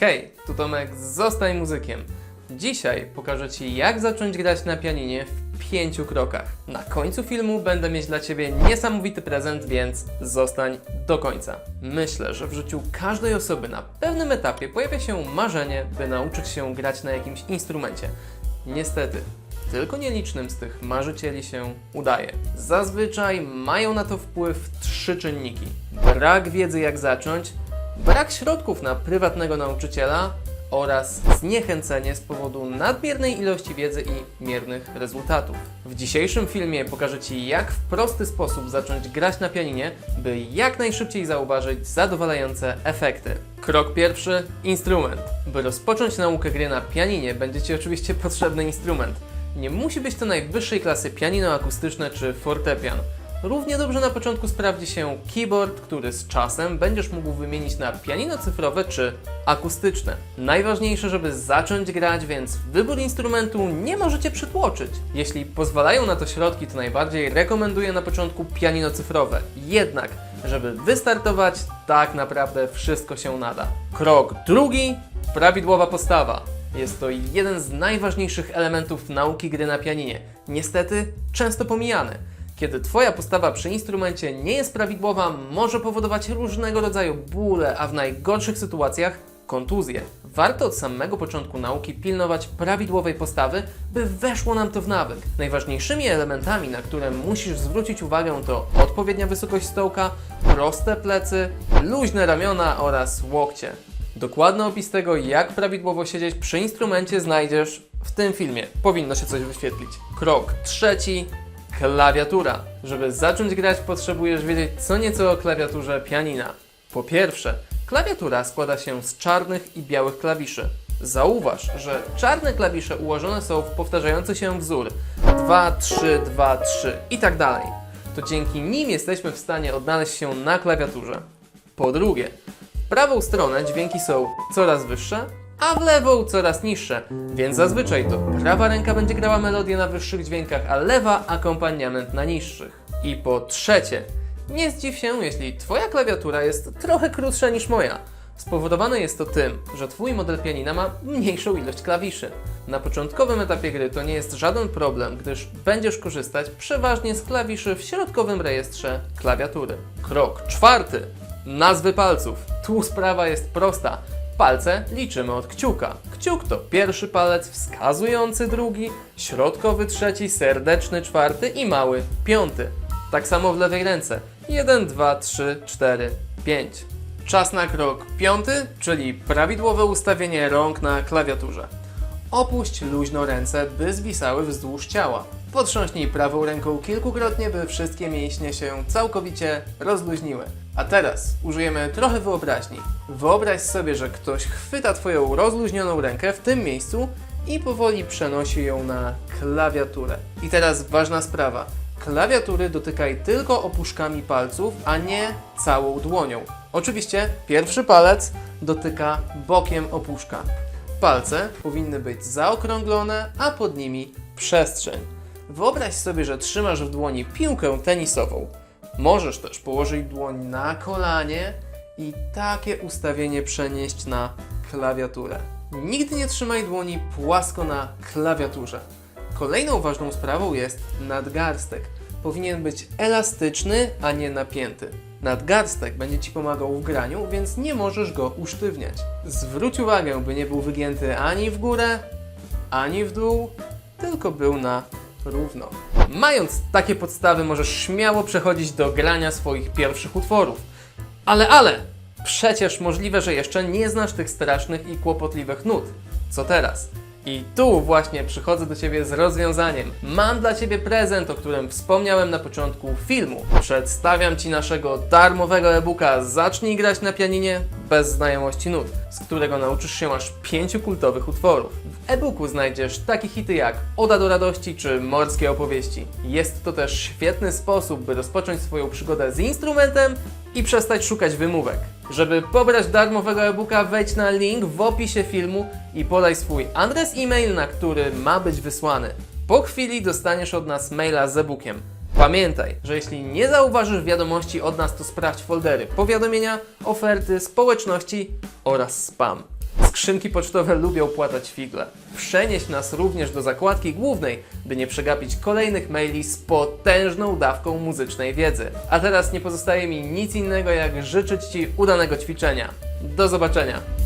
Hej, tu Tomek, zostań muzykiem. Dzisiaj pokażę Ci, jak zacząć grać na pianinie w pięciu krokach. Na końcu filmu będę mieć dla Ciebie niesamowity prezent, więc zostań do końca. Myślę, że w życiu każdej osoby na pewnym etapie pojawia się marzenie, by nauczyć się grać na jakimś instrumencie. Niestety, tylko nielicznym z tych marzycieli się udaje. Zazwyczaj mają na to wpływ trzy czynniki: brak wiedzy, jak zacząć, brak środków na prywatnego nauczyciela oraz zniechęcenie z powodu nadmiernej ilości wiedzy i miernych rezultatów. W dzisiejszym filmie pokażę Ci, jak w prosty sposób zacząć grać na pianinie, by jak najszybciej zauważyć zadowalające efekty. Krok pierwszy instrument. By rozpocząć naukę gry na pianinie, będzie Ci oczywiście potrzebny instrument. Nie musi być to najwyższej klasy pianino akustyczne czy fortepian. Równie dobrze na początku sprawdzi się keyboard, który z czasem będziesz mógł wymienić na pianino cyfrowe czy akustyczne. Najważniejsze, żeby zacząć grać, więc wybór instrumentu nie możecie przytłoczyć. Jeśli pozwalają na to środki, to najbardziej rekomenduję na początku pianino cyfrowe. Jednak, żeby wystartować, tak naprawdę wszystko się nada. Krok drugi, prawidłowa postawa. Jest to jeden z najważniejszych elementów nauki gry na pianinie. Niestety, często pomijany. Kiedy Twoja postawa przy instrumencie nie jest prawidłowa, może powodować różnego rodzaju bóle, a w najgorszych sytuacjach kontuzje. Warto od samego początku nauki pilnować prawidłowej postawy, by weszło nam to w nawyk. Najważniejszymi elementami, na które musisz zwrócić uwagę, to odpowiednia wysokość stołka, proste plecy, luźne ramiona oraz łokcie. Dokładny opis tego, jak prawidłowo siedzieć przy instrumencie, znajdziesz w tym filmie. Powinno się coś wyświetlić. Krok trzeci. Klawiatura. Żeby zacząć grać, potrzebujesz wiedzieć co nieco o klawiaturze pianina. Po pierwsze, klawiatura składa się z czarnych i białych klawiszy. Zauważ, że czarne klawisze ułożone są w powtarzający się wzór 2, 3, 2, 3 i tak dalej. To dzięki nim jesteśmy w stanie odnaleźć się na klawiaturze. Po drugie, w prawą stronę dźwięki są coraz wyższe, a w lewą coraz niższe, więc zazwyczaj to prawa ręka będzie grała melodię na wyższych dźwiękach, a lewa akompaniament na niższych. I po trzecie, nie zdziw się, jeśli Twoja klawiatura jest trochę krótsza niż moja. Spowodowane jest to tym, że Twój model pianina ma mniejszą ilość klawiszy. Na początkowym etapie gry to nie jest żaden problem, gdyż będziesz korzystać przeważnie z klawiszy w środkowym rejestrze klawiatury. Krok czwarty. Nazwy palców. Tu sprawa jest prosta. Palce liczymy od kciuka. Kciuk to pierwszy palec, wskazujący drugi, środkowy trzeci, serdeczny czwarty i mały piąty. Tak samo w lewej ręce. 1, 2, 3, 4, 5. Czas na krok piąty, czyli prawidłowe ustawienie rąk na klawiaturze. Opuść luźno ręce, by zwisały wzdłuż ciała. Potrząśnij prawą ręką kilkukrotnie, by wszystkie mięśnie się całkowicie rozluźniły. A teraz użyjemy trochę wyobraźni. Wyobraź sobie, że ktoś chwyta Twoją rozluźnioną rękę w tym miejscu i powoli przenosi ją na klawiaturę. I teraz ważna sprawa. Klawiatury dotykaj tylko opuszkami palców, a nie całą dłonią. Oczywiście pierwszy palec dotyka bokiem opuszka. Palce powinny być zaokrąglone, a pod nimi przestrzeń. Wyobraź sobie, że trzymasz w dłoni piłkę tenisową. Możesz też położyć dłoń na kolanie i takie ustawienie przenieść na klawiaturę. Nigdy nie trzymaj dłoni płasko na klawiaturze. Kolejną ważną sprawą jest nadgarstek. Powinien być elastyczny, a nie napięty. Nadgarstek będzie Ci pomagał w graniu, więc nie możesz go usztywniać. Zwróć uwagę, by nie był wygięty ani w górę, ani w dół, tylko był na równo. Mając takie podstawy, możesz śmiało przechodzić do grania swoich pierwszych utworów. Ale, ale! Przecież możliwe, że jeszcze nie znasz tych strasznych i kłopotliwych nut. Co teraz? I tu właśnie przychodzę do Ciebie z rozwiązaniem. Mam dla Ciebie prezent, o którym wspomniałem na początku filmu. Przedstawiam Ci naszego darmowego e-booka Zacznij grać na pianinie bez znajomości nut, z którego nauczysz się aż pięciu kultowych utworów. W e-booku znajdziesz takie hity jak Oda do radości czy Morskie opowieści. Jest to też świetny sposób, by rozpocząć swoją przygodę z instrumentem i przestać szukać wymówek. Żeby pobrać darmowego e-booka, wejdź na link w opisie filmu i podaj swój adres e-mail, na który ma być wysłany. Po chwili dostaniesz od nas maila z e-bookiem. Pamiętaj, że jeśli nie zauważysz wiadomości od nas, to sprawdź foldery powiadomienia, oferty, społeczności oraz spam. Skrzynki pocztowe lubią płatać figle. Przenieś nas również do zakładki głównej, by nie przegapić kolejnych maili z potężną dawką muzycznej wiedzy. A teraz nie pozostaje mi nic innego jak życzyć Ci udanego ćwiczenia. Do zobaczenia!